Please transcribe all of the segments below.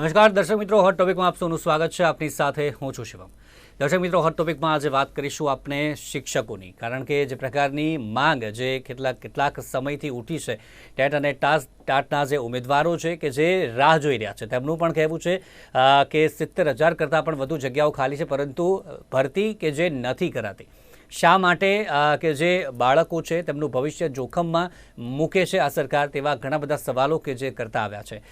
નમસ્કાર, દર્શક મિત્રો હોટ ટોપિકમાં આપ સૌનું સ્વાગત છે. આપની સાથે હું છું શિવમ. દર્શક મિત્રો હોટ ટોપિકમાં આજે વાત કરીશું આપણે શિક્ષકોની, કારણ કે જે પ્રકારની માંગ જે કેટલાક કેટલાક સમયથી ઉઠી છે, ટેટ અને ટાસ, ટાટના જે ઉમેદવારો છે કે જે રાહ જોઈ રહ્યા છે, તેમનું પણ કહેવું છે કે સિત્તેર હજાર કરતાં પણ વધુ જગ્યાઓ ખાલી છે, પરંતુ ભરતી કે જે નથી કરાતી. શા માટે કે જે બાળકો છે, તેમનું ભવિષ્ય જોખમમાં મૂકે છે આ સરકાર તેવા ઘણા બધા સવાલો કે જે કરતા આવ્યા છે.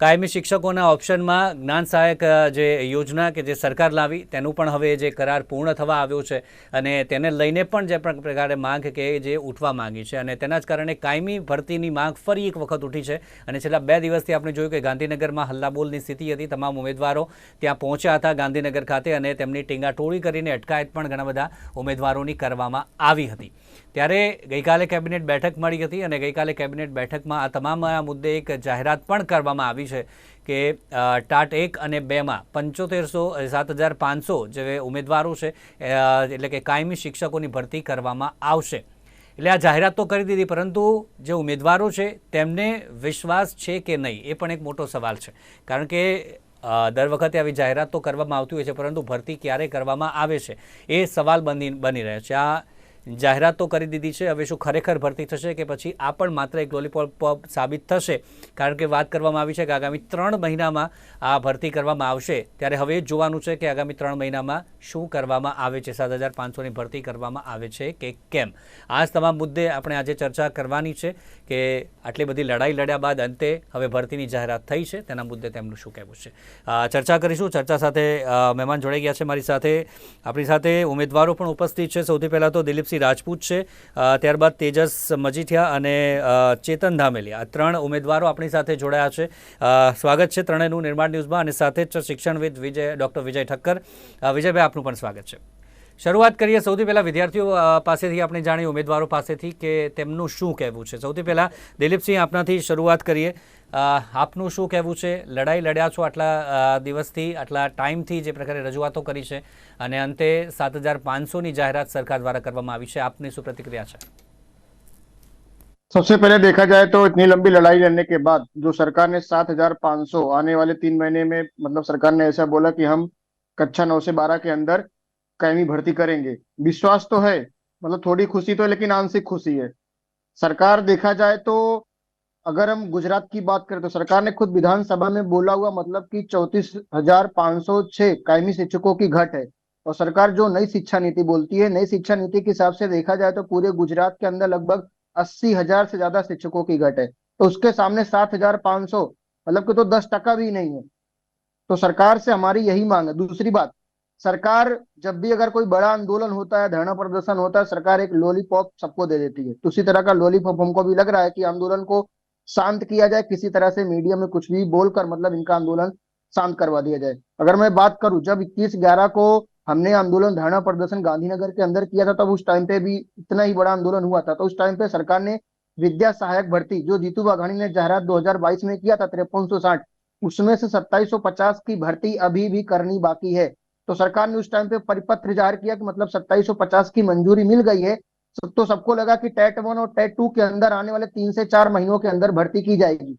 કાયમી શિક્ષકોના ઓપ્શનમાં જ્ઞાન સહાયક જે યોજના કે જે સરકાર લાવી, તેનું પણ હવે જે કરાર પૂર્ણ થવા આવ્યો છે અને તેને લઈને પણ જે પ્ર- પ્રકારે માંગ કે જે ઉઠવા માંગી છે અને તેના જ કારણે કાયમી ભરતીની માંગ ફરી એક વખત ઉઠી છે અને છેલ્લા બે દિવસથી આપણે જોયું કે ગાંધીનગરમાં હલ્લાબોલની સ્થિતિ હતી, તમામ ઉમેદવારો ત્યાં પહોંચ્યા હતા ગાંધીનગર ખાતે અને તેમની ટીંગાટોળી કરીને અટકાયત પણ ઘણા બધા ઉમેદવારોની કરવામાં આવી હતી. ત્યારે ગઈકાલે કેબિનેટ બેઠક મળી હતી અને ગઈકાલે કેબિનેટ બેઠકમાં આ તમામ મુદ્દે એક જાહેરાત પણ કરવામાં આવી છે કે ટાટ એક અને બેમાં પંચોતેરસો સાત હજાર પાંચસો જે ઉમેદવારો છે એટલે કે કાયમી શિક્ષકોની ભરતી કરવામાં આવશે. એટલે આ જાહેરાત તો કરી દીધી, પરંતુ જે ઉમેદવારો છે તેમને વિશ્વાસ છે કે નહીં એ પણ એક મોટો સવાલ છે. કારણ કે દર વખતે આવી જાહેરાત તો કરવામાં આવતી હોય છે, પરંતુ ભરતી ક્યારે કરવામાં આવે છે એ સવાલ બની બની રહે છે. આ જાહેરાત તો કરી દીધી છે. હવે શું ખરેખર ભરતી થશે કે પછી આ પણ માત્ર એક લોલીપોપ સાબિત થશે? કારણ કે વાત કરવામાં આવી છે કે આગામી ત્રણ મહિનામાં આ ભરતી કરવામાં આવશે. ત્યારે હવે જોવાનું છે કે આગામી ત્રણ મહિનામાં શું કરવામાં આવે છે? સાત હજાર પાંચસોની ભરતી કરવામાં આવે છે કે કેમ? આ તમામ મુદ્દે આપણે આજે ચર્ચા કરવાની છે કે આટલી બધી લડાઈ લડ્યા બાદ અંતે હવે ભરતીની જાહેરાત થઈ છે. તેના મુદ્દે તેમનું શું કહેવું છે? ચર્ચા કરીશું. ચર્ચા સાથે મહેમાન જોડાઈ ગયા છે મારી સાથે. આપણી સાથે ઉમેદવારો પણ ઉપસ્થિત છે. સૌથી પહેલાં તો દિલીપસિંહ રાજપૂત છે. ત્યારબાદ તેજસ મજીઠિયા અને ચેતન ધામેલિયા. આ ત્રણ ઉમેદવારો આપણી સાથે જોડાયા છે. સ્વાગત છે ત્રણેયનું નિર્માણ ન્યૂઝમાં અને સાથે જ શિક્ષણવિદ વિજય, ડૉક્ટર વિજય ઠક્કર. વિજયભાઈ, આપનું પણ સ્વાગત છે. શરૂઆત કરીએ સૌથી પહેલાં વિદ્યાર્થીઓ અ, પાસેથી આપણે જાણીએ ઉમેદવારો પાસેથી કે તેમનું શું કહેવું છે સૌથી પહેલાં દિલીપસિંહ આપનાથી શરૂઆત કરીએ અ, આપનું શું કહેવું છે લડાઈ લડ્યા છો આટલા અ, દિવસથી આટલા ટાઈમથી જે પ્રકારે રજૂઆતો કરી છે અને અંતે સાત હજાર પાંચસોની જાહેરાત સરકાર દ્વારા કરવામાં આવી છે આપની શું પ્રતિક્રિયા છે सबसे पहले देखा जाए तो इतनी लंबी लड़ाई लड़ने के बाद जो सरकार ने सात हजार पाँच सौ आने वाले तीन महीने में मतलब सरकार ने ऐसा बोला कि हम कक्षा नौ से बारह के अंदर कायमी भर्ती करेंगे। विश्वास तो है मतलब थोड़ी खुशी तो है, लेकिन आंशिक खुशी है। सरकार देखा जाए तो अगर हम गुजरात की बात करें तो सरकार ने खुद विधानसभा में बोला हुआ मतलब कि चौतीस हज़ार पाँच सौ छह कायमी शिक्षकों की घट है। और सरकार जो नई शिक्षा नीति बोलती है, नई शिक्षा नीति के हिसाब से देखा जाए तो पूरे गुजरात के अंदर लगभग अस्सी हज़ार से ज़्यादा शिक्षकों की घट है। तो उसके सामने सात हज़ार पाँच सौ मतलब कि तो दस टका भी नहीं है। तो सरकार से हमारी यही मांग है। दूसरी बात सरकार जब भी अगर कोई बड़ा आंदोलन होता है, धरना प्रदर्शन होता है, सरकार एक लॉलीपॉप सबको दे देती है। तो उसी तरह का लॉलीपॉप हमको भी लग रहा है कि आंदोलन को शांत किया जाए, किसी तरह से मीडिया में कुछ भी बोलकर मतलब इनका आंदोलन शांत करवा दिया जाए। अगर मैं बात करूँ, जब इक्कीस ग्यारह को हमने आंदोलन, धरना प्रदर्शन गांधीनगर के अंदर किया था, तब उस टाइम पे भी इतना ही बड़ा आंदोलन हुआ था। तो उस टाइम पे सरकार ने विद्या सहायक भर्ती, जो जीतू वाघानी ने जाहिरात 2022 में किया था, तिरपन उसमें से 2750 की भर्ती अभी भी करनी बाकी है। तो सरकार ने उस टाइम पे परिपत्र ज़ाहिर किया कि मतलब 2750 की मंजूरी मिल गई है। तो सबको लगा कि टेट वन और टेट टू के अंदर आने वाले तीन से चार महीनों के अंदर भर्ती की जाएगी।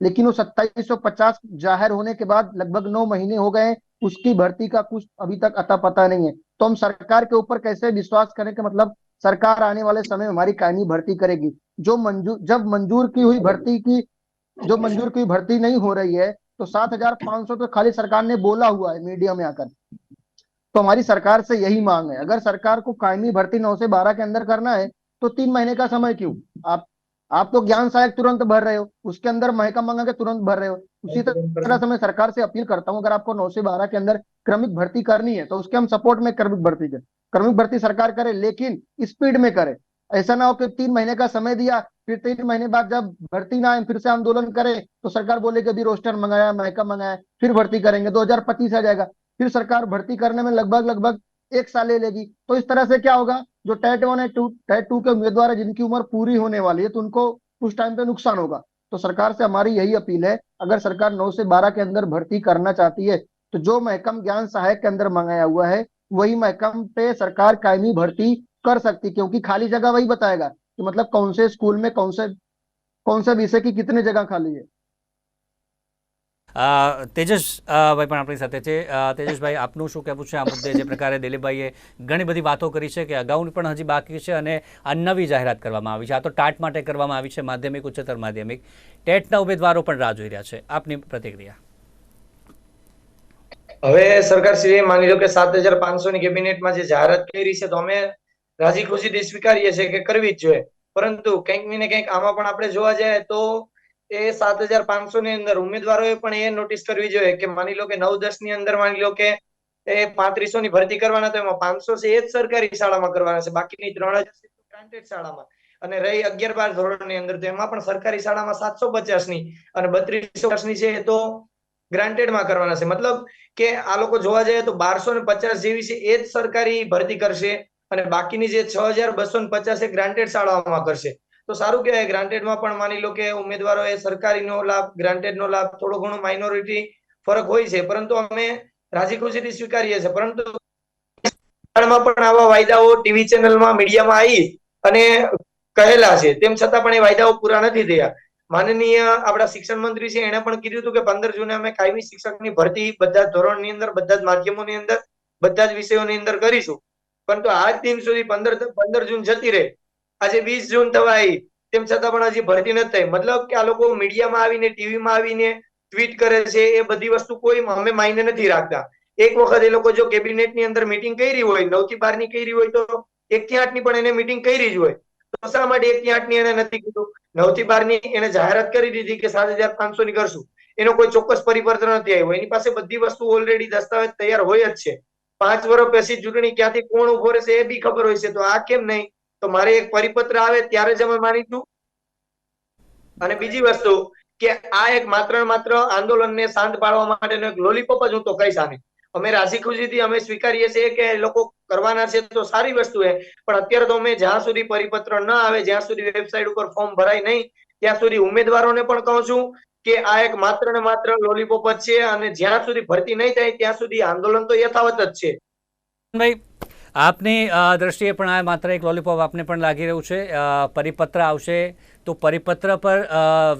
लेकिन वो 2750 ज़ाहिर होने के बाद लगभग नौ महीने हो गए उसकी भर्ती का कुछ अभी तक अता पता नहीं है। तो हम सरकार के ऊपर कैसे विश्वास करें कि मतलब सरकार आने वाले समय हमारी कायमी भर्ती करेगी? जो मंजूर जब मंजूर की हुई भर्ती की, जो मंजूर की भर्ती नहीं हो रही है तो सात हज़ार पाँच सौ तो खाली सरकार ने बोला हुआ है मीडिया में आकर। तो हमारी सरकार से यही मांग है। अगर सरकार को कायमी भर्ती नौ से बारह के अंदर करना है तो तीन महीने का समय क्यों? आप आप तो ज्ञान सहायक तुरंत भर रहे हो उसके अंदर महकम मंगा के तुरंत भर रहे हो। उसी तरह से मैं सरकार से अपील करता हूँ अगर आपको नौ से बारह के अंदर क्रमिक भर्ती करनी है तो उसके हम सपोर्ट में क्रमिक भर्ती करें। क्रमिक भर्ती सरकार करे लेकिन स्पीड में करे। ऐसा ना हो कि तीन महीने का समय दिया फिर तीन महीने बाद जब भर्ती ना आए फिर से आंदोलन करे तो सरकार बोले कि अभी रोस्टर मंगाया महकम मंगाया फिर भर्ती करेंगे 2025 आ जाएगा। फिर सरकार भर्ती करने में लगभग लगभग एक साल ले लेगी। तो इस तरह से क्या होगा? जो टेट वन है टू टेट टू के उम्मीदवार है, जिनकी उम्र पूरी होने वाली है तो उनको उस टाइम पे नुकसान होगा। तो सरकार से हमारी यही अपील है, अगर सरकार नौ से बारह के अंदर भर्ती करना चाहती है तो जो महकम ज्ञान सहायक के अंदर मंगाया हुआ है, वही महकम पे सरकार कायमी भर्ती कर सकती क्योंकि खाली जगह वही बताएगा कि मतलब कौन से स्कूल में कौन से कौन से विषय की कितने जगह खाली है। અ, તેજસ અ, ભાઈ પણ આપણી સાથે છે. તેજસભાઈ આપનું શું કહેવું છે? આ મુદ્દે જે પ્રકારે દિલીપભાઈએ ઘણી બધી વાતો કરી છે કે અગાઉની પણ હજી બાકી છે અને આ નવી જાહેરાત કરવામાં આવી છે. આ તો ટાટ માટે કરવામાં આવી છે માધ્યમિક ઉચ્ચતર માધ્યમિક. ટેટના ઉમેદવારો પણ રાહ જોઈ રહ્યા છે. આપની પ્રતિક્રિયા? હવે સરકારશ્રીએ માની લો કે સાત હજાર પાંચસો ની કેબિનેટમાં જે જાહેરાત કરી છે તો અમે રાજી ખુશીથી સ્વીકારીએ છીએ કે કરવી જ જોઈએ. પરંતુ કંઈક ને કંઈક આમાં પણ આપણે જોવા જઈએ તો એ સાત હજાર પાંચસો ની અંદર. ઉમેદવારોએ પણ એ નોટિસ કરવી જોઈએ કે માની લો કે નવ દસની અંદર માની લો કે એ પાંત્રીસો ની ભરતી કરવાના તો એમાં પાંચસો છે એ જ સરકારી શાળામાં કરવાના છે. બાકીની ત્રણ હજાર ગ્રાન્ટેડ શાળામાં. અને રહી અગિયાર બાર ધોરણની અંદર તો એમાં પણ સરકારી શાળામાં સાતસો પચાસની અને બત્રીસો ની છે એ તો ગ્રાન્ટેડમાં કરવાના છે. મતલબ કે આ લોકો જોવા જાય તો બારસો ને પચાસ જેવી છે એ જ સરકારી ભરતી કરશે અને બાકીની જે છ હજાર બસો ને પચાસ એ ગ્રાન્ટેડ શાળાઓમાં કરશે. તો સારું કહેવાય. ગ્રાન્ટેડમાં પણ માની લો કે ઉમેદવારોએ સરકારીનો લાભ ગ્રાન્ટેડનો લાભ, થોડો ઘણો માઇનોરિટી ફરક હોય છે. પરંતુ અમે રાજી ખુશીથી સ્વીકારીએ છીએ. પરંતુ પણ આવા વાયદાઓ ટીવી ચેનલમાં મીડિયામાં આવી અને કહેલા છે. તેમ છતાં પણ એ વાયદાઓ પૂરા નથી થયા. માનનીય આપણા શિક્ષણ મંત્રી છે, એણે પણ કીધું હતું કે પંદર જૂને અમે કાયમી શિક્ષકની ભરતી બધા ધોરણની અંદર, બધા જ માધ્યમોની અંદર, બધા જ વિષયોની અંદર કરીશું. પરંતુ આજ દિન સુધી પંદર પંદર જૂન જતી રહે. આજે વીસ જૂન થવા તેમ છતાં પણ હજી ભરતી નથી થઈ. મતલબ કે આ લોકો મીડિયામાં આવીને, ટીવીમાં આવીને ટ્વીટ કરે છે, એ બધી વસ્તુ કોઈ અમે માઈને નથી રાખતા. એક વખત એ લોકો જો કેબિનેટની અંદર મીટિંગ કરી હોય નવથી બારની કરી હોય તો એક થી આઠની પણ એને મીટિંગ કરી જ હોય. તો શા માટે એક થી આઠની એને નથી કીધું? નવથી બારની એને જાહેરાત કરી દીધી કે સાત હજાર પાંચસો ની કરશું. એનો કોઈ ચોક્કસ પરિવર્તન નથી આવ્યો. એની પાસે બધી વસ્તુ ઓલરેડી દસ્તાવેજ તૈયાર હોય જ છે. પાંચ વર્ષ પછી ચૂંટણી ક્યાંથી કોણ ઊભો રહેશે એ બી ખબર હોય છે. તો આ કેમ નહીં? તો મારે એક પરિપત્ર આવે, ત્યારે જ અમે માનીશું. અને બીજી વસ્તુ કે આ એક માત્ર માત્ર આંદોલનને શાંત પાડવા માટેનો એક લોલીપોપ જ હું તો કહીશ આને. અમે રાજી ખુશીથી અમે સ્વીકારીએ છીએ કે લોકો કરવાના છે તો સારી વસ્તુ છે, પણ અત્યારે તો અમે જ્યાં સુધી પરિપત્ર ન આવે, જ્યાં સુધી વેબસાઇટ ઉપર ફોર્મ ભરાય નહીં, ત્યાં સુધી ઉમેદવારોને પણ કહું છું કે આ એક માત્ર ને માત્ર લોલીપોપ જ છે અને જ્યાં સુધી ભરતી નહીં થાય, ત્યાં સુધી આંદોલન તો યથાવત જ છે. ભાઈ આપની દ્રષ્ટિએ પણ આ માત્ર એક લોલીપોપ આપને પણ લાગી રહ્યું છે. પરિપત્ર આવશે તો પરિપત્ર પર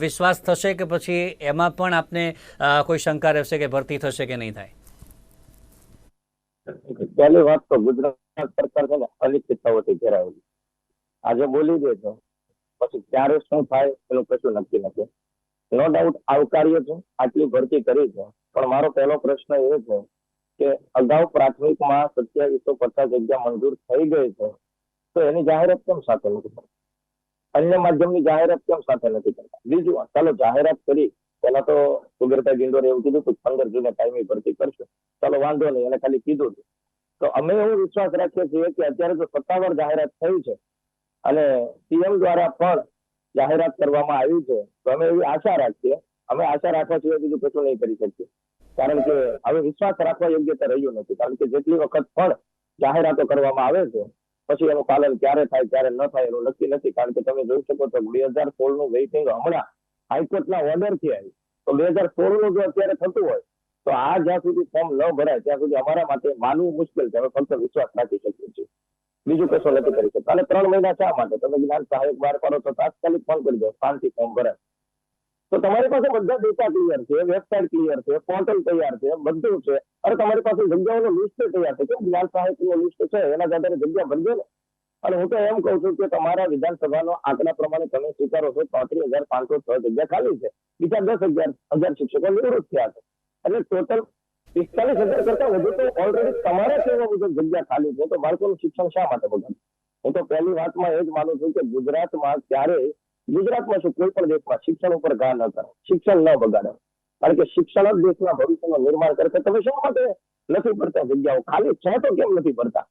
વિશ્વાસ થશે કે પછી એમાં પણ આપને કોઈ શંકા રહેશે કે ભરતી થશે કે નહીં થાય? પહેલી વાત તો ગુજરાત સરકાર છે ને અનિશ્ચિતતાઓથી ઘેરાયેલી આજે બોલી દે છે પછી ક્યારે શું થાય એનું કશું નક્કી નથી. નો ડાઉટ આવકાર્ય છે આટલી ભરતી કરી છે. પણ મારો પહેલો પ્રશ્ન એ છે કે અગાઉ પ્રાથમિકમાં સત્યાવીસો પચાસ જગ્યા મંજૂર થઈ ગઈ છે, તો એની જાહેરાત કેમ સાથે નથી કરતા? અન્ય માધ્યમની જાહેરાત કેમ સાથે નથી કરતા? બીજું ચાલો જાહેરાત કરી પેલા તો સુગરતા ડિંડોરે એવું કીધું કે પંદર જૂને ટાઈમે ભરતી કરશે. ચાલો વાંધો નહીં, એને ખાલી કીધું હતું. તો અમે એવો વિશ્વાસ રાખીએ છીએ કે અત્યારે જો સત્તાવાર જાહેરાત થઈ છે અને સીએમ દ્વારા પણ જાહેરાત કરવામાં આવી છે. તો અમે એવી આશા રાખીએ, અમે આશા રાખવા સિવાય બીજું કશું નહીં કરી શકીએ. કારણ કે હવે વિશ્વાસ રાખવા યોગ્ય રહ્યો નથી. કારણ કે જેટલી વખત પણ જાહેરાતો કરવામાં આવે છે, પછી એનું પાલન ક્યારે થાય, ક્યારે ન થાય એનું નક્કી નથી. કારણ કે તમે જોઈ શકો છો, બે હજાર સોળનું વેઇટિંગ હમણાં હાઈકોર્ટના ઓર્ડરથી આવી. તો બે હજાર સોળનું જો અત્યારે થતું હોય, તો આ જ્યાં સુધી ફોર્મ ન ભરાય, ત્યાં સુધી અમારા માટે માનવું મુશ્કેલ છે. અમે ફક્ત વિશ્વાસ રાખી શકીએ છીએ. બીજું કશું નથી કરી શકતા. અને ત્રણ મહિના શા માટે? તમે જ્ઞાન સહાયક બહાર કરો તો તાત્કાલિક ફોન કરી દો. શાંતિ ફોર્મ ભરાય. તો તમારી પાસે બધા ડેટા ક્લિયર છે વેબસાઇટ ક્લિયર છે પોર્ટલ તૈયાર છે, બધું છે. અને તમારી પાસે જગ્યાઓનું લિસ્ટ તૈયાર છે. કેમ જ્ઞાન સહાયકનું લિસ્ટ છે? એના આધારે જગ્યા ભરજો ને. અને હું તો એમ કહું છું કે તમારા વિધાનસભાનો આંકડા પ્રમાણે તમે સ્વીકારો છો ચોત્રીસ હજાર પાંચસો છ જગ્યા ખાલી છે. બીજા દસ હજાર હજાર શિક્ષકો નિવૃત્ત થયા છે. એટલે ટોટલ પિસ્તાલીસ હજાર કરતા વધુ તો ઓલરેડી તમારા કહેવા મુજબ જગ્યા ખાલી છે. તો બાળકોનું શિક્ષણ શા માટે બગાડ? હું તો પહેલી વાતમાં એ જ માનું છું કે ગુજરાતમાં ક્યારેય ગુજરાતમાં શું કોઈ પણ દેશમાં શિક્ષણ ઉપર ઘા ન કરો. શિક્ષણ ન બગાડો. કારણ કે શિક્ષણ જ દેશના ભવિષ્યનું નિર્માણ કરશે તમે શા માટે નથી ભરતા જગ્યાઓ? ખાલી છે તો કેમ નથી ભરતા?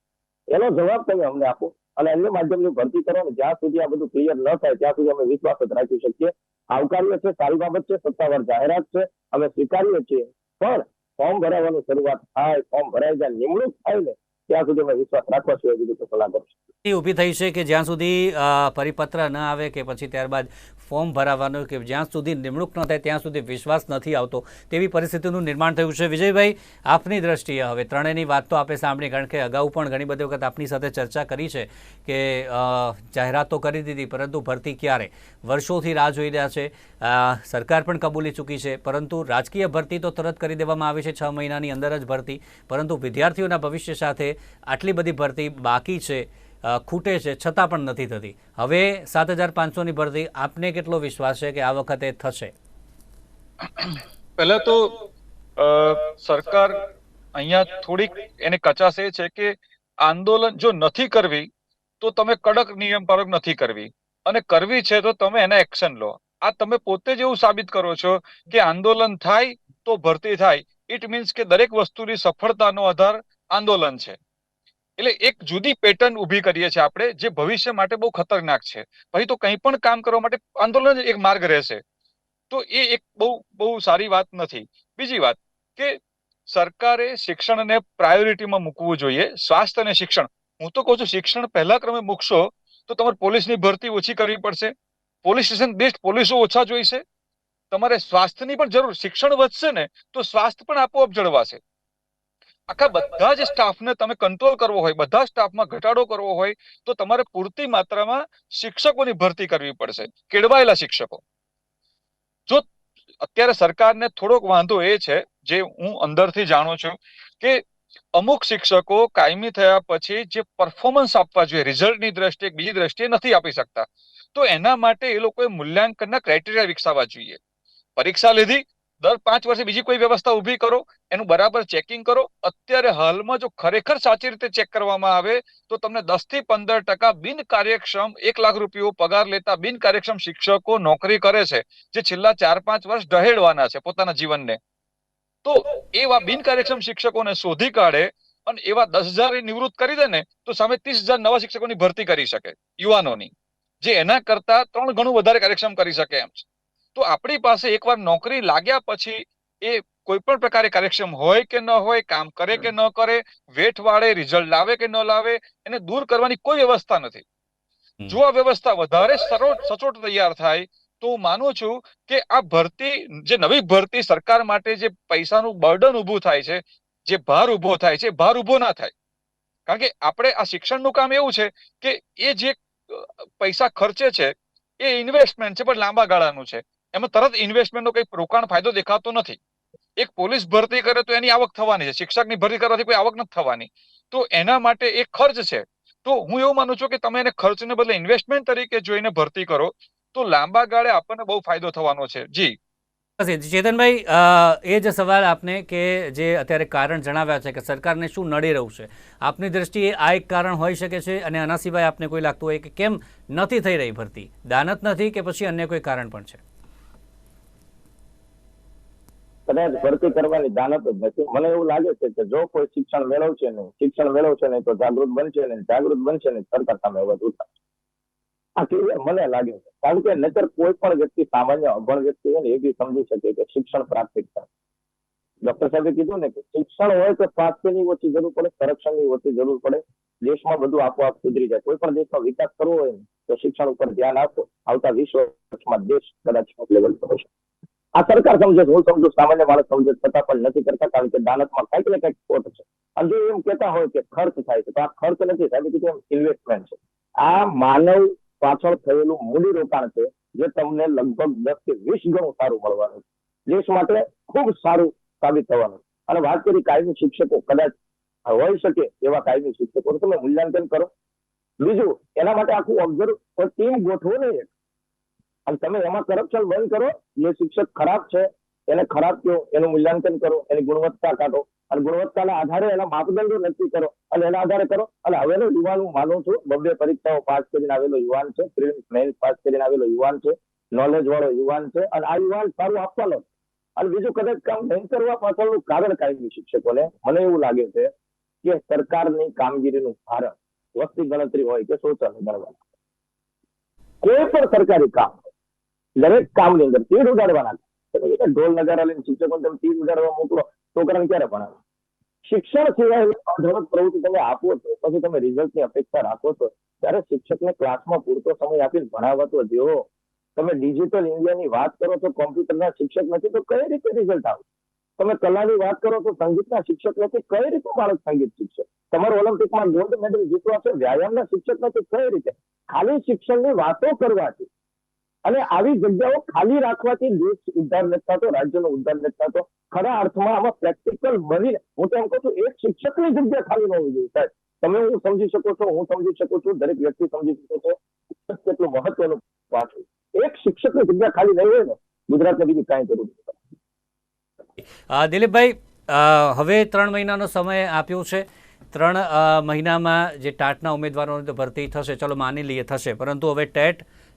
એનો જવાબ તમે અમને આપો. અને અન્ય માધ્યમની ભરતી કરો. જ્યાં સુધી આ બધું ક્લિયર ન થાય, ત્યાં સુધી અમે વિશ્વાસ જ રાખી શકીએ. આવકાર્ય છે સારી બાબત છે, સત્તાવાર જાહેરાત છે. અમે સ્વીકારીએ છીએ. પણ ફોર્મ ભરાવાની શરૂઆત થાય, ફોર્મ ભરાઈ જાય, નિમણૂક થાય ને ત્યાં સુધી વિશ્વાસ રાખવા સિવાય બીજું ના કરશું. ઊભી થઈ છે કે જ્યાં સુધી પરિપત્ર ન આવે કે પછી ત્યારબાદ ફોર્મ ભરાવાનું કે જ્યાં સુધી નિમણૂક ન થાય ત્યાં સુધી વિશ્વાસ નથી આવતો. તેવી પરિસ્થિતિનું નિર્માણ થયું છે. વિજયભાઈ, આપની દ્રષ્ટિએ હવે ત્રણેયની વાત તો આપે સાંભળી, કારણ કે અગાઉ પણ ઘણી બધી વખત આપની સાથે ચર્ચા કરી છે કે જાહેરાત તો કરી દીધી, પરંતુ ભરતી ક્યારે? વર્ષોથી રાહ જોઈ રહ્યા છે. સરકાર પણ કબૂલી ચૂકી છે, પરંતુ રાજકીય ભરતી તો તરત કરી દેવામાં આવી છે, છ મહિનાની અંદર જ ભરતી. પરંતુ વિદ્યાર્થીઓના ભવિષ્ય સાથે આટલી બધી ભરતી બાકી છે ખૂટે છે, છતાં પણ નથી થતી. હવે સાત હજાર પાંચસોની ભરતી આપને કેટલો વિશ્વાસ છે કે આ વખતે થશે? પહેલા તો સરકાર અહીંયા થોડીક એને કચાશ એ છે કે આંદોલન જો નથી કરવી, તો તમે કડક નિયમ પાલક નથી કરવી. અને કરવી છે તો તમે એના એક્શન લો. આ તમે પોતે જ એવું સાબિત કરો છો કે આંદોલન થાય તો ભરતી થાય. ઇટ મીન્સ કે દરેક વસ્તુની સફળતાનો આધાર આંદોલન છે. એટલે એક જુદી પેટર્ન ઊભી કરીએ છીએ આપણે જે ભવિષ્ય માટે બહુ ખતરનાક છે. પછી તો કંઈ પણ કામ કરવા માટે આંદોલન એક માર્ગ રહેશે. તો એ એક બહુ બહુ સારી વાત નથી. બીજી વાત કે સરકારે શિક્ષણને પ્રાયોરિટીમાં મૂકવું જોઈએ, સ્વાસ્થ્ય અને શિક્ષણ. હું તો કહું છું, શિક્ષણ પહેલા ક્રમે મૂકશો તો તમારે પોલીસની ભરતી ઓછી કરવી પડશે. પોલીસ સ્ટેશન બેસ્ટ પોલીસો ઓછા જોઈશે. તમારે સ્વાસ્થ્યની પણ જરૂર, શિક્ષણ વધશે ને તો સ્વાસ્થ્ય પણ આપોઆપ જળવાશે. આખા બધા જ સ્ટાફને તમે કંટ્રોલ કરવો હોય, બધા સ્ટાફમાં ઘટાડો કરવો હોય, તો તમારે પૂરતી માત્રામાં શિક્ષકોની ભરતી કરવી પડશે, કેળવાયેલા શિક્ષકો. જો અત્યારે સરકારને થોડોક વાંધો એ છે, જે હું અંદરથી જાણું છું, કે અમુક શિક્ષકો કાયમી થયા પછી જે પરફોર્મન્સ આપવા જોઈએ રિઝલ્ટની દ્રષ્ટિએ, બીજી દ્રષ્ટિએ નથી આપી શકતા. તો એના માટે એ લોકોએ મૂલ્યાંકનના ક્રાઇટેરિયા વિકસાવવા જોઈએ. પરીક્ષા લીધી દર પાંચ વર્ષે બીજી કોઈ વ્યવસ્થા ઊભી કરો, એનું બરાબર ચેકિંગ કરો. અત્યારે હાલમાં જો ખરેખર સાચી રીતે ચેક કરવામાં આવે, તો તમને દસથી પંદર ટકા બિન કાર્યક્ષમ એક લાખ રૂપિયો પગાર લેતા બિન કાર્યક્ષમ શિક્ષકો નોકરી કરે છે, જે છેલ્લા ચાર પાંચ વર્ષ ઢહેડવાના છે પોતાના જીવનને. તો એવા બિન કાર્યક્ષમ શિક્ષકોને શોધી કાઢે અને એવા દસ હજાર નિવૃત્ત કરી દે ને, તો સામે ત્રીસ હજાર નવા શિક્ષકોની ભરતી કરી શકે, યુવાનોની. જે એના કરતા ત્રણ ગણું વધારે કાર્યક્ષમ કરી શકે એમ છે. તો આપણી પાસે એકવાર નોકરી લાગ્યા પછી એ કોઈ પણ પ્રકારે કાર્યક્ષમ હોય કે ન હોય કામ કરે કે ન કરે વેઠ વાળે રિઝલ્ટ લાવે કે ન લાવે એને દૂર કરવાની કોઈ વ્યવસ્થા નથી. જો આ વ્યવસ્થા વધારે સચોટ તૈયાર થાય તો હું માનું છું કે આ ભરતી જે નવી ભરતી સરકાર માટે જે પૈસાનું બર્ડન ઊભું થાય છે જે ભાર ઊભો થાય છે ભાર ઊભો ના થાય. કારણ કે આપણે આ શિક્ષણનું કામ એવું છે કે એ જે પૈસા ખર્ચે છે એ ઇન્વેસ્ટમેન્ટ છે પણ લાંબા ગાળાનું છે. એમાં તરત ઇન્વેસ્ટમેન્ટનો કઈ રોકાણ ફાયદો દેખાતો નથી. એક પોલીસ ભરતી કરે તો એની આવક થવાની છે. શિક્ષકની ભરતી કરવાથી કોઈ આવક નથી થવાની. તો એના માટે એક ખર્ચ છે. તો હું એવું માનું છું કે તમે એને ખર્ચને બદલે ઇન્વેસ્ટમેન્ટ તરીકે જોઈને ભરતી કરો, તો લાંબા ગાળે આપણને બહુ ફાયદો થવાનો છે. જી. ચેતનભાઈ એ જ સવાલ આપને કે જે અત્યારે કારણ જણાવ્યા છે કે સરકારને શું નડી રહ્યું છે. આપની દ્રષ્ટિએ આ એક કારણ હોઈ શકે છે અને આના સિવાય આપને કોઈ લાગતું હોય કે કેમ નથી થઈ રહી ભરતી? દાનત નથી કે પછી અન્ય કોઈ કારણ પણ છે? કદાચ ભરતી કરવાની દાનત જ નથી. મને એવું લાગે છે કે જો કોઈ શિક્ષણ મેળવશે નહીં, શિક્ષણ મેળવશે નહીં તો જાગૃત બનશે નહીં. જાગૃત બનશે નહીં, સરકાર સામે અવાજ ઉઠાવશે. આ clear મને લાગે છે? કારણ કે નહીતર કોઈ પણ વ્યક્તિ, સામાન્ય અભણ વ્યક્તિ હોય ને એ બી સમજી શકે કે શિક્ષણ પ્રાથમિકતા ડોક્ટર સાહેબે કીધું ને કે શિક્ષણ હોય તો સ્વાસ્થ્યની ઓછી જરૂર પડે, સંરક્ષણની ઓછી જરૂર પડે. દેશમાં બધું આપોઆપ સુધરી જાય. કોઈ પણ દેશનો વિકાસ કરવો હોય તો શિક્ષણ ઉપર ધ્યાન આપો. આવતા વીસ વર્ષમાં દેશ કદાચ લેવલ પર હશે. આ સરકાર સમજે હું સમજુ સામાન્ય માણસ સમજે છતાં પણ નથી કરતા, કારણ કે દાનતમાં કંઈક ને કંઈક ખોટ છે. અને જો એમ કહેતા હોય કે ખર્ચ થાય છે, તો આ ખર્ચ નથી, સાહેબ કીધું ઇન્વેસ્ટમેન્ટ છે? આ માનવ પાછળ થયેલું મૂડી છે, જે તમને લગભગ દસ કે વીસ ગણું સારું મળવાનું છે. દેશ માટે ખૂબ સારું સાબિત થવાનું અને વાત કરી કાયમી શિક્ષકો, કદાચ હોઈ શકે એવા કાયમી શિક્ષકો તમે મૂલ્યાંકન કરો. બીજું, એના માટે આખું ઓબ્ઝર્વ ટીમ ગોઠવો નહીં અને તમે એમાં કરપ્શન બંધ કરો, જે શિક્ષક ખરાબ છે, એને ખરાબ કયો એનું મૂલ્યાંકન કરો, એની ગુણવત્તા કાઢો. અને ગુણવત્તાના આધારે એના માપદંડો નક્કી કરો, અને એના આધારે કરો. અને હવેનો યુવાન હું માનું છું બબ્બે પરીક્ષાઓ પાસ કરીને આવેલો યુવાન છે પાસ કરીને આવેલો યુવાન છે નોલેજ વાળો યુવાન છે, અને આ યુવાન સારું આપવાનો અને બીજું કદાચ કામ નહીં કરવા પાછળનું કારણ કાયમી શિક્ષકોને, મને એવું લાગે છે કે સરકારની કામગીરીનું ભારણ વસ્તી ગણતરી હોય કે શૌચાલય ગણવા કોઈ પણ સરકારી કામ દરેક કામની અંદર તીડ ઉગાડવાના ઢોલ નગારા લઈને શિક્ષકોને તમે તીડ ઉગાડવા મોકલો, છોકરાને ક્યારે ભણાવે? શિક્ષણ સિવાય અઢળક પ્રવૃત્તિ તમે આપો છો, પછી તમે રિઝલ્ટની અપેક્ષા રાખો છો, ત્યારે શિક્ષકને ક્લાસમાં પૂરતો સમય આપીને ભણાવતો જેવો તમે ડિજિટલ ઇન્ડિયાની વાત કરો છો કોમ્પ્યુટરના શિક્ષક નથી, તો કઈ રીતે રિઝલ્ટ આવે? તમે કલાની વાત કરો તો સંગીતના શિક્ષક નથી, કઈ રીતે બાળક સંગીત શીખશે? તમારો ઓલિમ્પિકમાં ગોલ્ડ મેડલ જીતવા છે, વ્યાયામના શિક્ષક નથી, કઈ રીતે? ખાલી શિક્ષણની વાતો કરવાથી અને આવી જગ્યાઓ ખાલી રાખવાથી દેશ ઉદ્ધાર નથી થતો, રાજ્યનો ઉદ્ધાર નથી થતો. ખરા અર્થમાં આમાં પ્રેક્ટિકલ બનીને, હું તો એમ કહું છું, એક શિક્ષકની જગ્યા ખાલી ન હોવી જોઈએ, સાહેબ. તમે હું સમજી શકો છો, હું સમજી શકું છું, દરેક વ્યક્તિ સમજી શકો છો. શિક્ષક કેટલું મહત્વનું પાછું એક શિક્ષકની જગ્યા ખાલી નહીં હોય ને ગુજરાતને બીજી કાંઈ જરૂર નથી. દિલીપભાઈ હવે ત્રણ મહિનાનો સમય આપ્યો છે. ત્રણ મહિનામાં જે ટાટના ઉમેદવારોની તો ભરતી થશે, ચલો માની લઈએ, થશે. પરંતુ હવે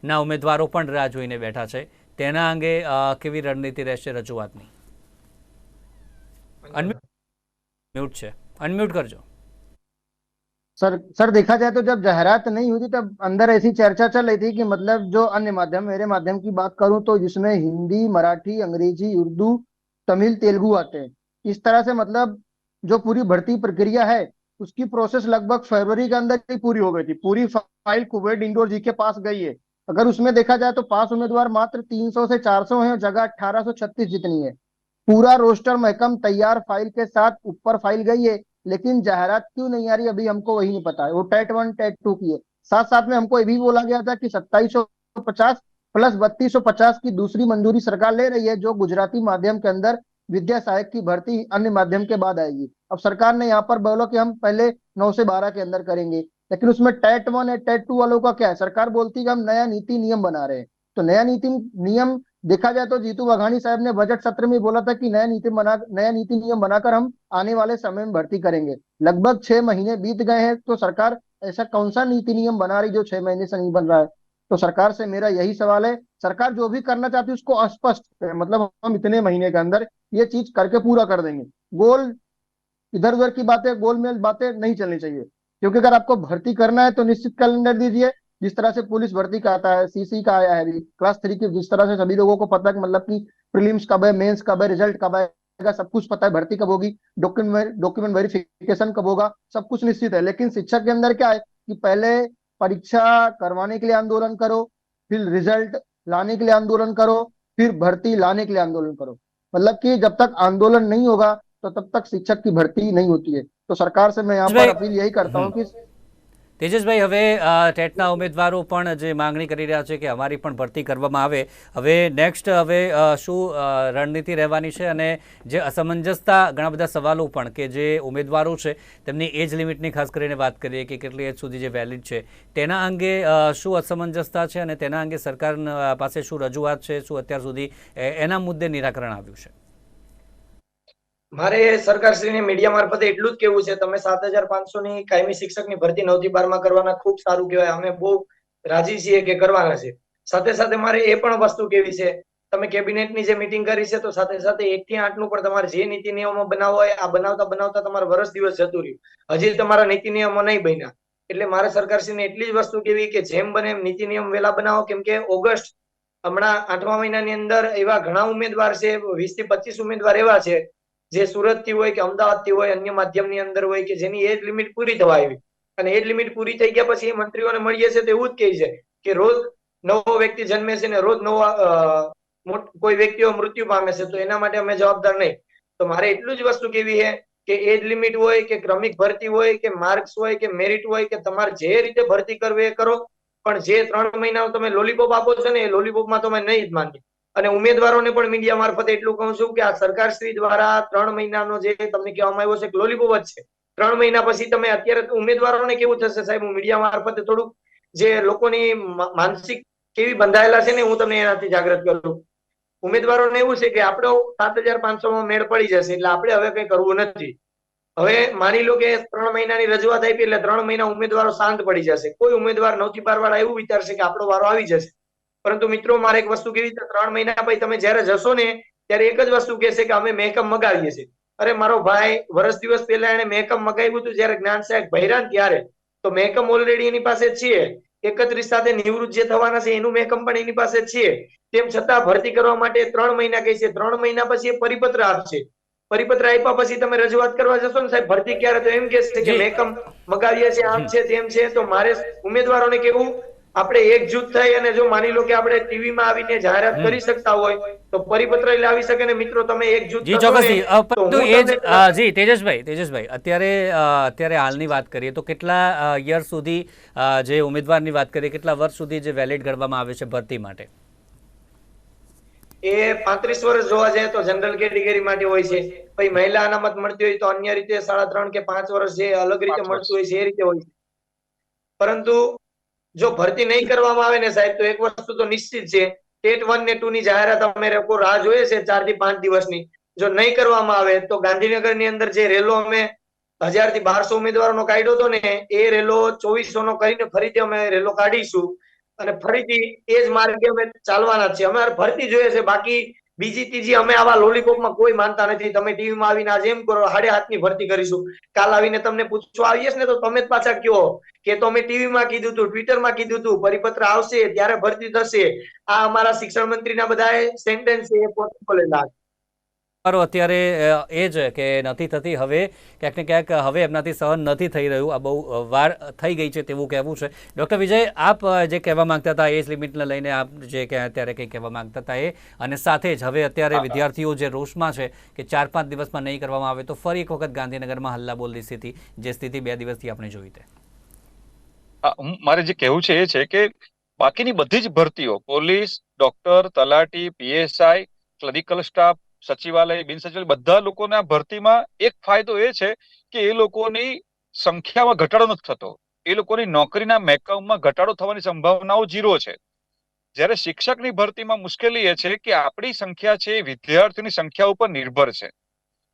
ટેટના ઉમેદવારો પણ રાહ જોઈને બેઠા છે તેના અંગે અ, કેવી રણનીતિ રહેશે રજૂઆતની મ્યુટ છે અનમ્યુટ કરજો सर सर देखा जाए तो जब जाहिरात नहीं हुई थी तब अंदर ऐसी चर्चा चल रही थी कि मतलब जो अन्य माध्यम मेरे माध्यम की बात करूं तो जिसमें हिंदी मराठी अंग्रेजी उर्दू तमिल तेलुगु आते हैं इस तरह से मतलब जो पूरी भर्ती प्रक्रिया है उसकी प्रोसेस लगभग फरवरी के अंदर ही पूरी हो गई थी पूरी फाइल कुवैत इंडोर जी के पास गई है अगर उसमें देखा जाए तो पास उम्मीदवार मात्र 300 से 400 हैं और जगह 1836 जितनी है। पूरा रोस्टर महकम तैयार फ़ाइल के साथ ऊपर फ़ाइल गई है, लेकिन जाहिरात क्यों नहीं आ रही अभी हमको वही नहीं पता है। वो टेट वन, टेट टू की है। साथ साथ में हमको ये भी बोला गया था कि सत्ताईस प्लस बत्तीस की दूसरी मंजूरी सरकार ले रही है, जो गुजराती माध्यम के अंदर विद्या सहायक की भर्ती अन्य माध्यम के बाद आएगी। अब सरकार ने यहाँ पर बोला कि हम पहले नौ से बारह के अंदर करेंगे। लेकिन उसमें टेट वन या टेट टू वालों का क्या है? सरकार बोलती है कि हम नया नीति नियम बना रहे हैं। तो नया नीति नियम देखा जाए तो जीतू वाघानी साहब ने बजट सत्र में बोला था कि नया नीति बना, नया नीति नियम बनाकर हम आने वाले समय में भर्ती करेंगे। लगभग छह महीने बीत गए हैं तो सरकार ऐसा कौन सा नीति नियम बना रही जो छह महीने से नहीं बन रहा है? तो सरकार से मेरा यही सवाल है, सरकार जो भी करना चाहती है उसको अस्पष्ट मतलब हम इतने महीने के अंदर ये चीज़ करके पूरा कर देंगे। गोल इधर उधर की बातें, गोलमेल बातें नहीं चलनी चाहिए। क्योंकि अगर आपको भर्ती करना है तो निश्चित कैलेंडर दीजिए। जिस तरह से पुलिस भर्ती का आता है, सीसी का आया है, क्लास थ्री की जिस तरह से सभी लोगों को पता है मतलब कि प्रीलिम्स कब है, मेंस कब है, रिज़ल्ट कब आएगा, सब कुछ पता है, भर्ती कब होगी, डॉक्यूमेंट डॉक्यूमेंट वेरिफिकेशन कब होगा, सब कुछ निश्चित है। लेकिन शिक्षक के अंदर क्या है कि पहले परीक्षा करवाने के लिए आंदोलन करो, फिर रिज़ल्ट लाने के लिए आंदोलन करो, फिर भर्ती लाने के लिए आंदोलन करो। मतलब कि जब तक आंदोलन नहीं होगा तो तब तक शिक्षक की भर्ती नहीं होती है। તો સરકાર સે મેં યહાં પર અપીલ યહી કરતા હું કે તેજસભાઈ હવે ટેટના ઉમેદવારો પણ જે માંગણી કરી રહ્યા છે કે અમારી પણ ભરતી કરવામાં આવે. હવે નેક્સ્ટ હવે શું રણનીતિ રહેવાની છે અને જે અસમંજસતા ઘણા બધા સવાલો પણ કે જે ઉમેદવારો છે તેમની એજ લિમિટની ખાસ કરીને વાત કરીએ કે કેટલી એજ સુધી જે વેલિડ છે તેના અંગે શું અસમંજસતા છે અને તેના અંગે સરકાર પાસે શું રજૂઆત છે શું અત્યાર સુધી એના મુદ્દે નિરાકરણ આવ્યું છે? મારે સરકારશ્રીને મીડિયા મારફતે એટલું જ કેવું છે, તમે સાત હજાર પાંચસો ની કાયમી શિક્ષકની ભરતી નવથી બારમાં કરવાના ખૂબ સારું કહેવાય. અમે બહુ રાજી છીએ કે કરવાના છે. સાથે સાથે મારે એ પણ વસ્તુ કેવી છે, તમે કેબિનેટની જે મીટિંગ કરી છે, તો સાથે સાથે એક થી આઠનું પણ તમારે જે નીતિ નિયમો બનાવવા હોય, આ બનાવતા બનાવતા તમારે વર્ષ દિવસ જતું રહ્યું. હજી તમારા નીતિ નિયમો નહીં બન્યા. એટલે મારે સરકારશ્રીને એટલી જ વસ્તુ કેવી કે જેમ બને એમ નીતિ નિયમ વહેલા બનાવો. કેમ કે ઓગસ્ટ હમણાં આઠમા મહિનાની અંદર એવા ઘણા ઉમેદવાર છે વીસથી પચીસ ઉમેદવાર એવા છે જે સુરતથી હોય કે અમદાવાદથી હોય, અન્ય માધ્યમની અંદર હોય કે જેની એજ લિમિટ પૂરી થવા આવી. અને એજ લિમિટ પૂરી થઈ ગયા પછી એ મંત્રીઓને મળીએ છે તો એવું જ કહે છે કે રોજ નવો વ્યક્તિ જન્મે છે ને રોજ નવો કોઈ વ્યક્તિઓ મૃત્યુ પામે છે તો એના માટે અમે જવાબદાર નહીં. તો મારે એટલું જ વસ્તુ કેવી છે કે એજ લિમિટ હોય કે ક્રમિક ભરતી હોય કે માર્ક્સ હોય કે મેરિટ હોય કે તમારે જે રીતે ભરતી કરવી એ કરો. પણ જે ત્રણ મહિના તમે લોલીપોપ આપો છો ને એ લોલીપોપમાં તમે નહીં જ માનીએ. અને ઉમેદવારોને પણ મીડિયા મારફતે એટલું કહું છું કે આ સરકાર શ્રી દ્વારા ત્રણ મહિનાનો જે તમને કહેવામાં આવ્યો છે લોલીપોપ છે. ત્રણ મહિના પછી તમે અત્યારે ઉમેદવારોને કેવું થશે સાહેબ? હું મીડિયા મારફતે થોડુંક જે લોકોની માનસિક કેવી બંધાયેલા છે ને હું તમને એનાથી જાગૃત કરું. ઉમેદવારોને એવું છે કે આપણો સાત હજાર પાંચસો માં મેળ પડી જશે એટલે આપણે હવે કઈ કરવું નથી. હવે માની લો કે ત્રણ મહિનાની રજૂઆત આપી એટલે ત્રણ મહિના ઉમેદવારો શાંત પડી જશે. કોઈ ઉમેદવાર નવથી બાર વાળા એવું વિચારશે કે આપણો વારો આવી જશે. પરંતુ મિત્રો મારે એક વસ્તુ કેવી છે ત્રણ મહિના પછી તમે જયારે જશો ને ત્યારે એક જ વસ્તુ કહેશે કે અમે મેકઅપ મગાવીએ છીએ. અરે મારો ભાઈ વર્ષ દિવસ પહેલા એને મેકઅપ મગાવ્યું હતું જયારે જ્ઞાન સાહેબ ભૈરાન ત્યારે. તો મેકઅપ ઓલરેડી એની પાસે છે એકત્રીસ સાથે નિવૃત્ત જે થવાના છે એનું મેકમ પણ એની પાસે છે. તેમ છતાં ભરતી કરવા માટે ત્રણ મહિના કહે છે. ત્રણ મહિના પછી એ પરિપત્ર આપશે. પરિપત્ર આપ્યા પછી તમે રજૂઆત કરવા જશો ને સાહેબ ભરતી ક્યારે? તો એમ કે છે કે. મેકમ મગાવ્યા છે આમ છે તેમ છે. તો મારે ઉમેદવારોને કેવું? આપણે એકજૂથ થઈ અને જો માની લો કે આપણે ટીવીમાં આવીને જાહેરાત કરી શકતા હોય તો પરિપત્ર લાવી શકે ને મિત્રો તમે એકજૂથ જી ચોક્કસથી. પરંતુ એ જ જી તેજસભાઈ તેજસભાઈ અત્યારે અત્યારે હાલની વાત કરીએ તો કેટલા યર સુધી જે ઉમેદવારની વાત કરીએ કેટલા વર્ષ સુધી જે વેલિડ ગણવામાં આવે છે ભરતી માટે? એ પાંત્રીસ વર્ષ જોવા જાય તો જનરલ કેટેગરી માટે હોય છે. પછી મહિલા અનામત મળતી હોય તો અન્ય રીતે સાડા ત્રણ કે પાંચ વર્ષ જે અલગ રીતે મળતું હોય છે એ રીતે હોય છે. પરંતુ જો ભરતી નહીં કરવામાં આવે ને સાહેબ, તો એક વસ્તુ તો નિશ્ચિત છે, ટેટ વન ને ટુ ની જાહેરાત અમે લોકો રાહ જોઈએ છે ચારથી પાંચ દિવસની. જો નહીં કરવામાં આવે તો ગાંધીનગરની અંદર જે રેલો અમે હજારથી બારસો ઉમેદવારોનો કાઢ્યો હતો ને, એ રેલો ચોવીસો નો કરીને ફરીથી અમે રેલો કાઢીશું. અને ફરીથી એ જ માર્ગે અમે ચાલવાના છીએ. અમે ભરતી જોઈએ છે, બાકી બીજી ત્રીજી, અમે આવા લોલીપોપમાં કોઈ માનતા નથી. તમે ટીવીમાં આવીને આજે એમ કરો, હાડે હાથની ભરતી કરીશું. કાલ આવીને તમને પૂછવા આવીએ ને તો તમે જ પાછા કયો કે તો અમે ટીવીમાં કીધું હતું, ટ્વિટરમાં કીધું હતું, પરિપત્ર આવશે, ત્યારે ભરતી થશે. આ અમારા શિક્ષણ મંત્રીના બધા સેન્ટેન્સ છે, એ પોતે બોલેલા અત્યારે એ જ કે નથી થતી. હવે ક્યાંક ને ક્યાંક હવે એમનાથી સહન નથી થઈ રહ્યું. આ બહુ વાર થઈ ગઈ છે તેવું કહેવું છે. ડૉક્ટર વિજય આપ જે કહેવા માંગતા હતા એજ લિમિટને લઈને આપ જે અત્યારે કંઈ કહેવા માંગતા હતા એ. અને સાથે જ હવે અત્યારે. વિદ્યાર્થીઓ જે રોષમાં છે કે ચાર પાંચ દિવસમાં નહીં કરવામાં આવે તો ફરી એક વખત ગાંધીનગરમાં હલ્લાબોલની સ્થિતિ જે સ્થિતિ બે દિવસથી આપણે જોઈ તે. હું મારે જે કહેવું છે એ છે કે બાકીની બધી જ ભરતીઓ પોલીસ ડોક્ટર તલાટી પીએસઆઈ ક્લરિકલ સ્ટાફ સચિવાલય, બિન સચિવાલય બધા લોકોના ભરતીમાં એક ફાયદો એ છે કે એ લોકોની સંખ્યામાં ઘટાડો નથી થતો. એ લોકોની નોકરીના મેકઅપમાં ઘટાડો થવાની સંભાવનાઓ ઝીરો છે. જ્યારે શિક્ષકની ભરતીમાં મુશ્કેલી એ છે કે આપણી સંખ્યા છે એ વિદ્યાર્થીઓની સંખ્યા ઉપર નિર્ભર છે.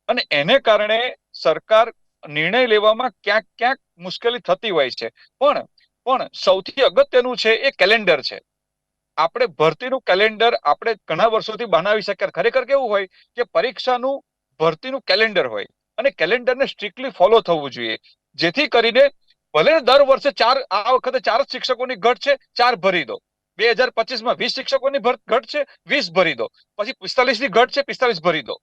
અને એને કારણે સરકાર નિર્ણય લેવામાં ક્યાંક ક્યાંક મુશ્કેલી થતી હોય છે. પણ પણ સૌથી અગત્યનું છે એ કેલેન્ડર છે. આપણે ભરતીનું કેલેન્ડર આપણે ઘણા વર્ષોથી બનાવી શક્યા. ખરેખર કેવું હોય કે પરીક્ષાનું ભરતીનું કેલેન્ડર હોય અને કેલેન્ડરને સ્ટ્રિક્ટલી ફોલો થવું જોઈએ. જેથી કરીને ભલે દર વર્ષે ચાર, આ વખતે ચાર જ શિક્ષકોની ઘટ છે, ચાર ભરી દો. બે હજાર પચીસમાં વીસ શિક્ષકોની ઘટ છે, વીસ ભરી દો. પછી પિસ્તાલીસની ઘટ છે, પિસ્તાલીસ ભરી દો.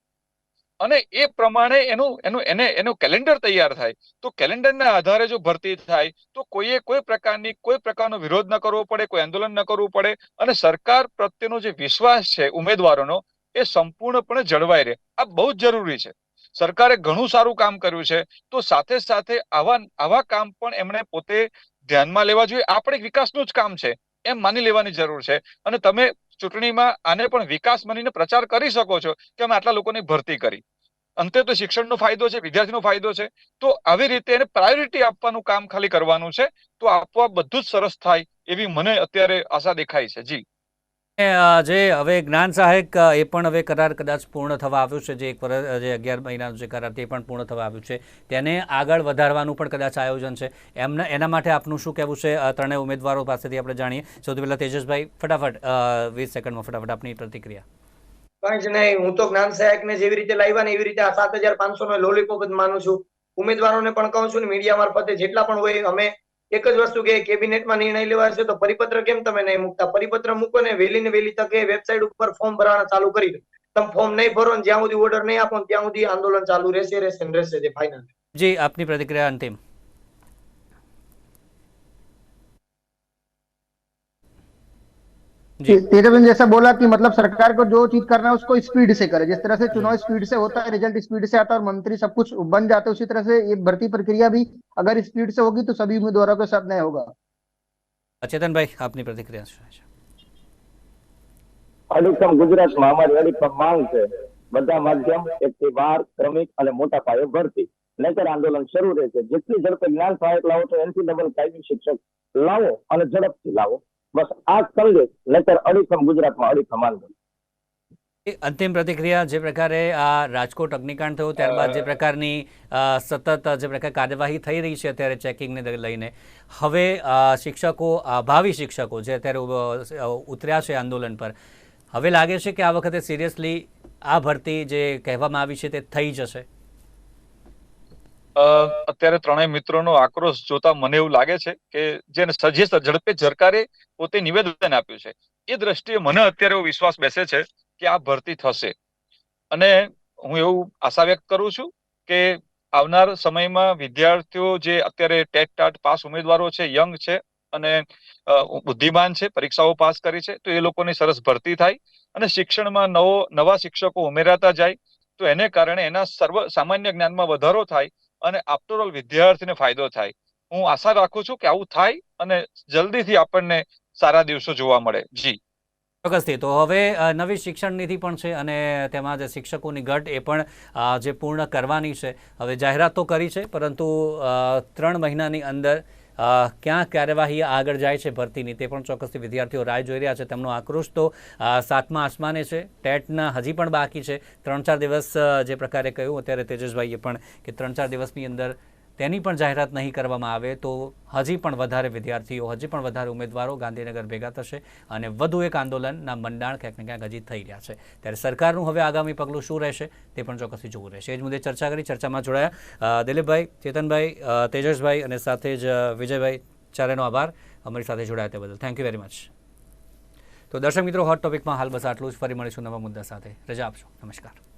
અને એ પ્રમાણે એનું એનું, એને, એનું કેલેન્ડર તૈયાર થાય. તો કેલેન્ડરના આધારે જો ભરતી થાય, તો કોઈએ કોઈ પ્રકારની, કોઈ પ્રકારનો વિરોધ ન કરવો પડે, કોઈ આંદોલન ન કરવું પડે અને સરકાર પ્રત્યેનો જે વિશ્વાસ છે ઉમેદવારોનો, એ સંપૂર્ણપણે જળવાઈ રહે. આ બહુ જ જરૂરી છે. સરકારે ઘણું સારું કામ કર્યું છે. તો સાથે સાથે આવા આવા કામ પણ એમણે પોતે ધ્યાનમાં લેવા જોઈએ. આપણે વિકાસનું જ કામ છે. એમ માની લેવાની જરૂર છે. અને તમે ચૂંટણીમાં આને પણ વિકાસ માનીને પ્રચાર કરી શકો છો કે અમે આટલા લોકોની ભરતી કરી. અંતે તો શિક્ષણનો ફાયદો છે, વિદ્યાર્થીનો ફાયદો છે. તો આવી રીતે એને પ્રાયોરિટી આપવાનું કામ ખાલી કરવાનું છે. તો આપોઆપ બધું જ સરસ થાય એવી મને અત્યારે આશા દેખાય છે. જી. જે હવે જ્ઞાન સહાયક એ પણ હવે કરાર કદાચ પૂર્ણ થવા આવ્યો છે, જે એક વર્ષ જે અગિયાર મહિનાનો જે કરાર તે પણ પૂર્ણ થવા આવ્યું છે. તેને આગળ વધારવાનું પણ કદાચ આયોજન છે. એમને, એના માટે આપનું શું કહેવું છે? ત્રણેય ઉમેદવારો પાસેથી આપણે જાણીએ. સૌથી પહેલાં તેજસભાઈ, ફટાફટ વીસ સેકન્ડમાં ફટાફટ આપની પ્રતિક્રિયા. કઈ જ નહીં. હું તો જ્ઞાન સહાયકને જેવી રીતે લાવ્યા ને એવી રીતે આ સાત હજાર પાંચસો નો લોલીપોપ જ માનું છું. ઉમેદવારોને પણ કહું છું ને, મીડિયા મારફતે જેટલા પણ હોય, અમે એક જ વસ્તુ કે કેબિનેટમાં નિર્ણય લેવાશે તો પરિપત્ર કેમ તમે નહીં મૂકતા? પરિપત્ર મૂકો ને વહેલી ને વહેલી તકે વેબસાઇટ ઉપર ફોર્મ ભરવાના ચાલુ કરી દો. તમે ફોર્મ નહીં ભરો જ્યાં સુધી ઓર્ડર નહીં આપો ત્યાં સુધી આંદોલન ચાલુ રહેશે રહેશે રહેશે જે ફાઇનલ જી, આપની પ્રતિક્રિયા અંતિમ. जी तेजस्वी ने जैसा बोला कि मतलब सरकार को जो चीज करना है उसको स्पीड से करे जिस तरह से चुनाव स्पीड से होता है रिजल्ट स्पीड से आता है और मंत्री सब कुछ बन जाते हैं उसी तरह से ये भर्ती प्रक्रिया भी अगर स्पीड से होगी तो सभी उम्मीदवारों के साथ न्याय होगा ચેતનભાઈ આપની પ્રતિક્રિયા શું છે અડીખમ ગુજરાતમાં અમારી અડીખમ માંગ છે બધા માધ્યમ એક થી બાર ક્રમિક અને મોટા પાયે ભરતી નહીતર આંદોલન શરૂ રહેશે જેટલી ઝડપે જ્ઞાન સહાયક લાવો તો એનથી ડબલ કાયમી શિક્ષક લાવો અને ઝડપથી લાવો બસ આ સંદેશ નહીતર અડીખમ ગુજરાતમાં અડીખમ આંદોલન. અંતિમ પ્રતિક્રિયા જે પ્રકારે આ રાજકોટ અગ્નિકાંડ થયો, ત્યારબાદ જે પ્રકારની સતત જે પ્રકાર કાર્યવાહી થઈ રહી છે અત્યારે ચેકિંગને લઈને. હવે શિક્ષકો ભાવિ શિક્ષકો જે અત્યારે ઉતર્યા છે આંદોલન પર, હવે લાગે છે કે આ વખતે સિરિયસલી આ ભરતી જે કહેવામાં આવી છે તે થઈ જશે. અત્યારે ત્રણેય મિત્રોનો આક્રોશ જોતા મને એવું લાગે છે કે જેને સજેસ્ટ ઝડપે સરકારે પોતે નિવેદન આપ્યું છે. એ દ્રષ્ટિએ મને અત્યારે એવો વિશ્વાસ બેસે છે કે આ ભરતી થશે. અને હું એવું આશા વ્યક્ત કરું છું કે આવનાર સમયમાં વિદ્યાર્થીઓ જે અત્યારે ટેટ ટાટ પાસ ઉમેદવારો છે, યંગ છે અને બુદ્ધિમાન છે, પરીક્ષાઓ પાસ કરી છે, તો એ લોકોની સરસ ભરતી થાય અને શિક્ષણમાં નવો, નવા શિક્ષકો ઉમેરાતા જાય, તો એને કારણે એના સર્વ સામાન્ય જ્ઞાનમાં વધારો થાય અને આફ્ટર ઓલ વિદ્યાર્થીને ફાયદો થાય. હું આશા રાખું છું કે આવું થાય અને જલ્દીથી આપણને સારા દિવસો જોવા મળે. જી. ચોક્કસથી. તો હવે નવી શિક્ષણ નીતિ પણ છે અને તેમાં જે શિક્ષકોની ઘટ એ પણ જે પૂર્ણ કરવાની છે. હવે જાહેરાત તો કરી છે, પરંતુ ત્રણ મહિનાની અંદર ક્યાં કાર્યવાહી આગળ જાય છે ભરતીની તે પણ ચોક્કસથી વિદ્યાર્થીઓ રાહ જોઈ રહ્યા છે. તેમનો આક્રોશ તો સાતમા આસમાને છે. ટેટના હજી પણ બાકી છે. ત્રણ ચાર દિવસ જે પ્રકારે કહ્યું અત્યારે તેજસભાઈએ પણ કે ત્રણ ચાર દિવસની અંદર તેની પણ જાહેરાત નહીં કરવામાં આવે તો હજી પણ વધારે વિદ્યાર્થીઓ, હજી પણ વધારે ઉમેદવારો ગાંધીનગર ભેગા થશે અને વધુ એક આંદોલનના મંડાણ ક્યાંક ક્યાંક હજી થઈ રહ્યા છે. ત્યારે સરકારનું હવે આગામી પગલું શું રહેશે તે પણ ચોક્કસથી જોવું રહેશે. એ જ મુદ્દે ચર્ચા કરી, ચર્ચામાં જોડાયા દિલીપભાઈ, ચેતનભાઈ તેજસભાઈ અને સાથે જ વિજયભાઈ ચારેનો આભાર. અમારી સાથે જોડાયા તે બદલ. થેન્ક યુ વેરી મચ તો દર્શક મિત્રો હોટ ટોપિકમાં હાલ બસ આટલું જ. ફરી મળીશું નવા મુદ્દા સાથે. રજા આપશો. નમસ્કાર.